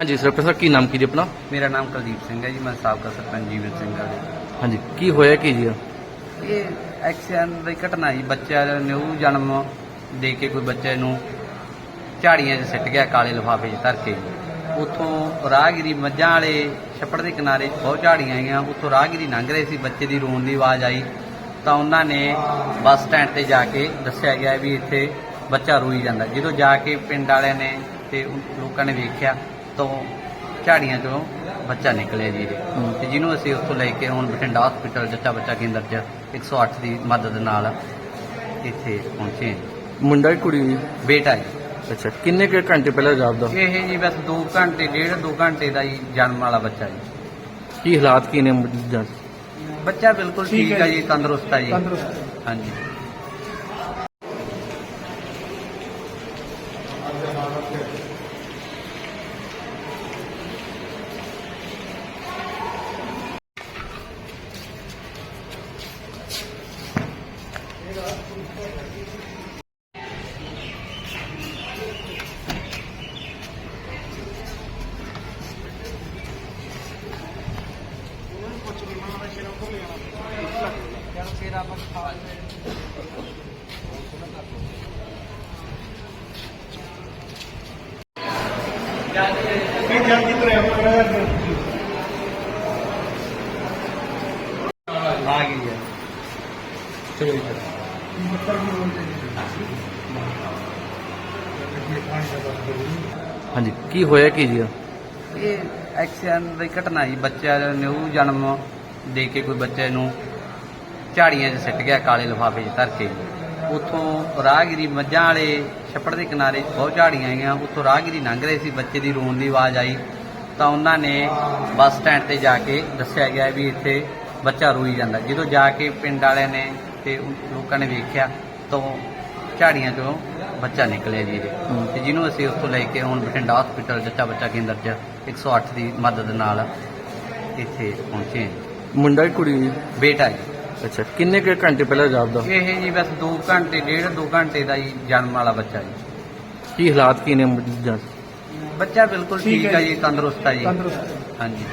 ਹਾਂਜੀ ਸਰਪੰਚ ਸਾਹਿਬ ਕੀ ਨਾਮ ਕੀ ਜੀ ਆਪਣਾ? ਮੇਰਾ ਨਾਮ ਕੁਲਦੀਪ ਸਿੰਘ ਹੈ ਜੀ ਮੈਂ ਸਾਬਕਾ ਸਰਪੰਚ ਜੀਵਨ ਸਿੰਘ ਦਾ। ਹਾਂਜੀ ਕੀ ਹੋਇਆ ਕੀ ਜੀ? ਇਹ ਐਕਸੀਡੈਂਟ ਦੀ ਘਟਨਾ ਜੀ ਬੱਚਾ ਨਿਊ ਜਨਮ ਦੇ ਕੇ ਕੋਈ ਬੱਚੇ ਨੂੰ ਝਾੜੀਆਂ 'ਚ ਸਿੱਟ ਗਿਆ ਕਾਲੇ ਲਿਫਾਫੇ 'ਚ ਧਰ ਕੇ। ਉਥੋਂ ਰਾਹਗੀਰੀ ਮੱਝਾਂ ਵਾਲੇ ਛੱਪੜ ਦੇ ਕਿਨਾਰੇ ਬਹੁਤ ਝਾੜੀਆਂ ਆਈਆਂ। ਉਥੋਂ ਰਾਹਗੀਰੀ ਲੰਘ ਰਹੇ ਸੀ ਬੱਚੇ ਦੀ ਰੋਣ ਦੀ ਆਵਾਜ਼ ਆਈ। ਤਾਂ ਉਹਨਾਂ ਨੇ ਬੱਸ ਸਟੈਂਡ ਤੇ ਜਾ ਕੇ ਦੱਸਿਆ ਗਿਆ ਵੀ ਇੱਥੇ ਬੱਚਾ ਰੋਈ ਜਾਂਦਾ। ਜਦੋਂ ਜਾ ਕੇ ਪਿੰਡ ਵਾਲਿਆਂ ਨੇ ਤੇ ਲੋਕਾਂ ਨੇ ਵੇਖਿਆ ਤਾਂ ਝਾੜੀਆਂ 'ਚੋਂ ਬੱਚਾ ਨਿਕਲਿਆ ਜੀ ਇਹਦੇ। ਤੇ ਜਿਹਨੂੰ ਅਸੀਂ ਉੱਥੋਂ ਲੈ ਕੇ ਹੁਣ ਬਠਿੰਡਾ ਹਸਪੀਟਲ ਜੱਚਾ ਬੱਚਾ ਕੇਂਦਰ 'ਚ 108 ਦੀ ਮਦਦ ਨਾਲ ਇੱਥੇ ਪਹੁੰਚੇ ਹਾਂ। ਮੁੰਡਾ ਕੀ ਕੁੜੀ ਜੀ ਬੇਟਾ ਜੀ ਅੱਛਾ ਕਿੰਨੇ ਕੁ ਘੰਟੇ ਪਹਿਲਾਂ ਜਾਪਦਾ? ਇਹ ਜੀ ਬਸ 2 ਘੰਟੇ ਡੇਢ 2 ਘੰਟੇ ਦਾ ਜੀ ਜਨਮ ਵਾਲਾ ਬੱਚਾ ਜੀ। ਕੀ ਹਾਲਾਤ ਕੀ ਨੇ ਦੇ? ਬੱਚਾ ਬਿਲਕੁਲ ਠੀਕ ਹੈ ਜੀ। ਤੰਦਰੁਸਤ ਹੈ ਜੀ। ਹਾਂਜੀ। 我们过去买那些东西啊，现在买那个啊，买那个。ਹਾਂਜੀ, ਕੀ ਹੋਇਆ ਕੀ ਜੀ? ਇਹ ਐਕਸੀਡੈਂਟ ਦੀ ਘਟਨਾ ਜੀ ਬੱਚਾ ਨਿਊ ਜਨਮ ਦੇ ਕੇ ਕੋਈ ਬੱਚੇ ਨੂੰ ਝਾੜੀਆਂ 'ਚ ਸਿੱਟ ਗਿਆ, ਕਾਲੇ ਲਿਫਾਫੇ 'ਚ ਧਰ ਕੇ। ਉੱਥੋਂ ਰਾਹਗੀਰੀ ਮੱਝਾਂ ਵਾਲੇ ਛੱਪੜ ਦੇ ਕਿਨਾਰੇ ਬਹੁਤ ਝਾੜੀਆਂ ਆਈਆਂ। ਉੱਥੋਂ ਰਾਹਗੀਰੀ ਲੰਘ ਰਹੇ ਸੀ, ਬੱਚੇ ਦੀ ਰੋਣ ਦੀ ਆਵਾਜ਼ ਆਈ। ਤਾਂ ਉਹਨਾਂ ਨੇ ਬੱਸ ਸਟੈਂਡ ਤੇ ਜਾ ਕੇ ਦੱਸਿਆ ਗਿਆ ਵੀ ਇੱਥੇ ਬੱਚਾ ਰੋਈ ਜਾਂਦਾ। ਜਦੋਂ ਜਾ ਕੇ ਪਿੰਡ ਵਾਲਿਆਂ ਨੇ ਤੇ ਉਹ ਲੋਕਾਂ ਨੇ ਵੇਖਿਆ ਤਾਂ ਝਾੜੀਆਂ 'ਚੋਂ ਬੱਚਾ ਨਿਕਲਿਆ ਜੀ ਇਹਦੇ। ਤੇ ਜਿਹਨੂੰ ਅਸੀਂ ਉੱਥੋਂ ਲੈ ਕੇ ਹੁਣ ਬਠਿੰਡਾ ਹਸਪੀਟਲ ਜੱਚਾ ਬੱਚਾ ਕੇਂਦਰ 'ਚ 108 ਦੀ ਮਦਦ ਨਾਲ ਇੱਥੇ ਪਹੁੰਚੇ ਹਾਂ। ਮੁੰਡਾ ਕੀ ਕੁੜੀ ਬੇਟਾ ਜੀ। ਅੱਛਾ ਕਿੰਨੇ ਕੁ ਘੰਟੇ ਪਹਿਲਾਂ ਜਾਪਦਾ? ਇਹ ਜੀ ਬਸ 2 ਘੰਟੇ ਡੇਢ 2 ਘੰਟੇ ਦਾ ਜੀ ਜਨਮ ਵਾਲਾ ਬੱਚਾ ਜੀ। ਕੀ ਹਾਲਾਤ ਕੀ ਨੇ ਦੇ? ਬੱਚਾ ਬਿਲਕੁਲ ਠੀਕ ਹੈ ਜੀ। ਤੰਦਰੁਸਤ ਹੈ ਜੀ। ਹਾਂਜੀ।